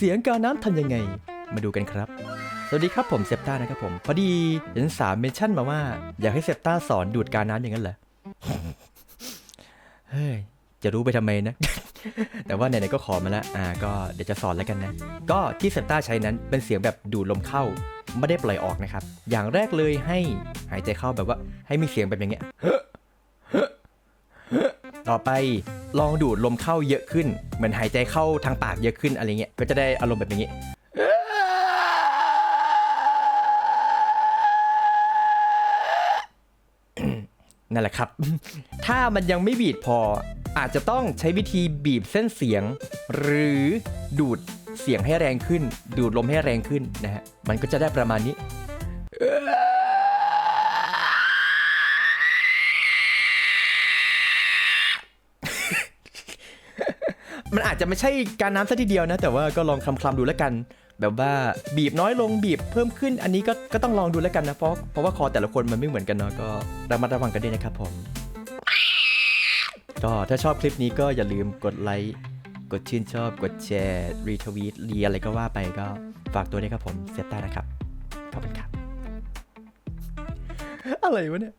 เสียงการน้ำทำยังไง มาดูกันครับ สวัสดีครับผมเซปต้านะครับผม พอดีเห็นสามเมนชั่นมาว่าอยากให้เซปต้าสอนดูดการน้ำอย่างนั้นเหรอ เฮ้ย จะรู้ไปทำไมนะ แต่ว่าไหนๆก็ขอมาแล้ว อ่า ก็เดี๋ยวจะสอนแล้วกันนะ ก็ที่เซปต้าใช้นั้นเป็นเสียงแบบดูดลมเข้า ไม่ได้ปล่อยออกนะครับ อย่างแรกเลยให้หายใจเข้าแบบว่าให้มีเสียงแบบอย่างเงี้ยต่อไป ลองดูดลมเข้าเยอะขึ้น เหมือนหายใจเข้าทางปากเยอะขึ้นอะไรเงี้ย ก็จะได้อารมณ์แบบอย่างงี้นั่นแหละครับ ถ้ามันยังไม่บีดพอ อาจจะต้องใช้วิธีบีบเส้นเสียง หรือดูดเสียงให้แรงขึ้น ดูดลมให้แรงขึ้นนะฮะ มันก็จะได้ประมาณนี้ มันอาจจะไม่ใช่การน้ำซะทีเดียวนะ แต่ว่าก็ลองคลำๆดูแล้วกัน แบบว่าบีบน้อยลงบีบเพิ่มขึ้นอันนี้ก็ก็ต้องลองดูแล้วกันนะเพราะเพราะว่าคอแต่ละคนมันไม่เหมือนกันเนาะก็ระมัดระวังกันด้วยนะครับผมก็ถ้าชอบคลิปนี้ก็อย่าลืมกดไลค์กดชื่นชอบกดแชร์รีทวีตรีอะไรก็ว่าไปก็ฝากตัวด้วยครับผมเซตต้านะครับขอบคุณครับอะไรวะเนี่ย